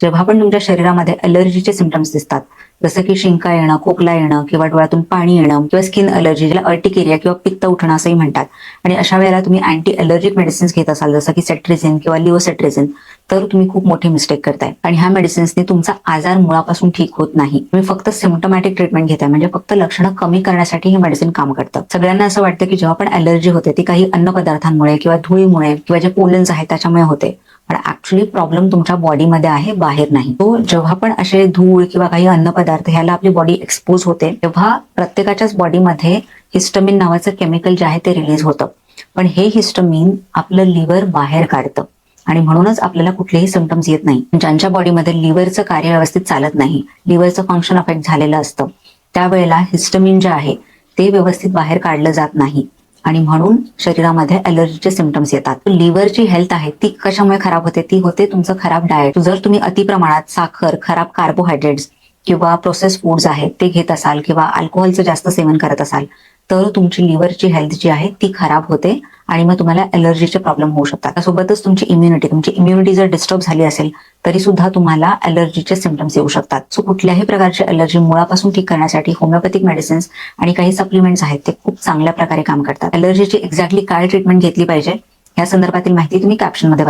जेव्हा पण तुमच्या शरीरामध्ये अलर्जीचे सिमटम्स दिसतात जसं की शिंका येणं खोकला येणं किंवा डोळ्यातून पाणी येणं किंवा स्किन अलर्जी ज्याला अर्टिकेरिया किंवा पित्त उठणं असंही म्हणतात. आणि अशा वेळेला तुम्ही अँटी अलर्जिक मेडिसिन्स घेत असाल जसं की सेट्रिझिन किंवा लिओसेट्रिझिन तर तुम्ही खूप मोठी मिस्टेक करताय. आणि ह्या मेडिसिन्सने तुमचा आजार मुळापासून ठीक होत नाही. तुम्ही फक्त सिम्टमॅटिक ट्रीटमेंट घेताय म्हणजे फक्त लक्षणं कमी करण्यासाठी हे मेडिसिन काम करतं. सगळ्यांना असं वाटतं की जेव्हा पण अलर्जी होते ती काही अन्न पदार्थांमुळे किंवा धुळीमुळे किंवा जे पोलन्स आहेत त्याच्यामुळे होते. पण ऍक्च्युली प्रॉब्लेम तुमच्या बॉडीमध्ये आहे बाहेर नाही. तो जेव्हा पण असे धूळ किंवा काही अन्न पदार्थ ह्याला आपली बॉडी एक्सपोज होते तेव्हा प्रत्येकाच्याच बॉडीमध्ये हिस्टमिन नावाचं केमिकल जे आहे ते रिलीज होतं. पण हे हिस्टमिन आपलं लिव्हर बाहेर काढतं. आणि म्हणूनच आपल्याला कुठलेही सिमटम्स येत नाही. ज्यांच्या बॉडीमध्ये लिव्हरचं कार्य व्यवस्थित चालत नाही लिव्हरचं फंक्शन अफेक्ट झालेलं असतं त्यावेळेला हिस्टमिन जे आहे ते व्यवस्थित बाहेर काढलं जात नाही. आणि म्हणून शरीरामध्ये अलर्जीचे सिमटम्स येतात. लिव्हरची हेल्थ आहे ती कशामुळे खराब होते? ती होते तुमचं खराब डाएट जर तुम्ही अतिप्रमाणात साखर खराब कार्बोहायड्रेट्स किंवा प्रोसेस फूड्स आहेत ते घेत असाल किंवा अल्कोहोलचं जास्त सेवन करत असाल तर तुमची लिव्हरची हेल्थ जी आहे ती खराब होते. आणि मग तुम्हाला अलर्जीचे प्रॉब्लेम होऊ शकतात. त्यासोबतच तुमची इम्युनिटी तुमची इम्युनिटी जर डिस्टर्ब झाली असेल तरी सुद्धा तुम्हाला अलर्जीचे सिमटम्स येऊ शकतात. सो कुठल्याही प्रकारची अलर्जी मुळापासून ठीक करण्यासाठी होमिओपॅथिक मेडिसिन्स आणि काही सप्लिमेंट्स आहेत ते खूप चांगल्या प्रकारे काम करतात. अलर्जीची एक्झॅक्टली काय ट्रीटमेंट घेतली पाहिजे या संदर्भातील माहिती तुम्ही कॅप्शनमध्ये वाचा.